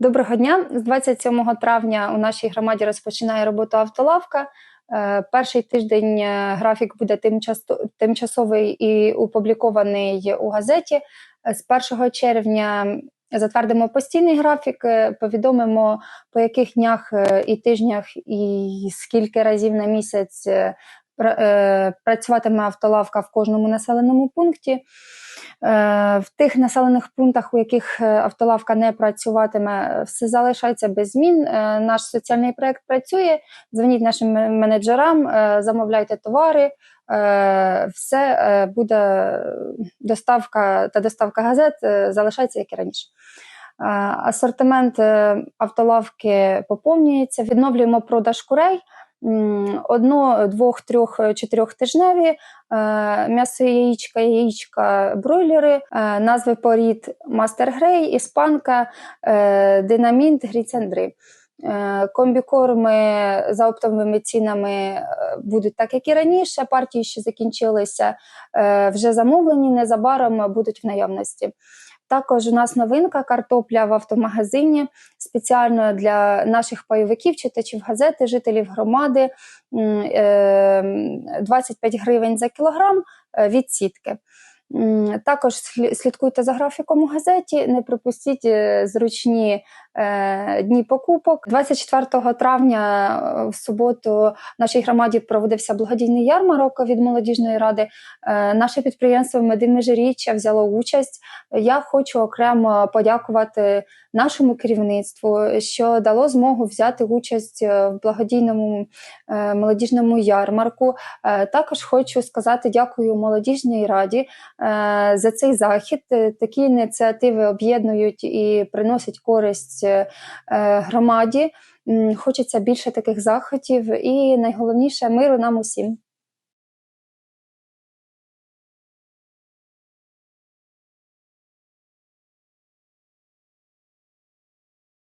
Доброго дня. З 27 травня у нашій громаді розпочинає роботу автолавка. Е, Перший тиждень е, графік буде тимчасо- тимчасовий і опублікований у газеті. Е, З 1 червня затвердимо постійний графік, повідомимо по яких днях і тижнях і скільки разів на місяць пра- працюватиме автолавка в кожному населеному пункті. Е, В тих населених пунктах, у яких е, автолавка не працюватиме, все залишається без змін. Е, Наш соціальний проект працює. Дзвоніть нашим менеджерам, замовляйте товари. Все буде доставка та доставка газет залишається як і раніше. Асортимент автолавки поповнюється. Відновлюємо продаж курей. Одно, двох, трьох, е, чотирьох тижневі, е, м'ясо яєчка, яєчка, бройлери, е, назви порід Мастер Грей, Іспанка, Динамінт, Гріцендри. Комбікорми за оптовими цінами будуть так, як і раніше. Партії, що закінчилися, вже замовлені, незабаром будуть в наявності. Також у нас новинка картопля в автомагазині спеціально для наших пайовиків, читачів газети, жителів громади е, 25 гривень за кілограм е, від сітки. Також слідкуйте за графіком у газеті, не пропустіть е, зручні е, дні покупок. 24 травня е, в суботу в нашій громаді проводився благодійний ярмарок від молодіжної ради. Е, Наше підприємство Медимежиріччя взяло участь. Я хочу окремо подякувати нашому керівництву, що дало змогу взяти участь е, в благодійному е, молодіжному ярмарку. Е, Також хочу сказати дякую молодіжній раді е, за цей захід. Е, Такі ініціативи об'єднують і приносять користь е, громаді. Хочеться більше таких заходів, і найголовніше миру нам усім.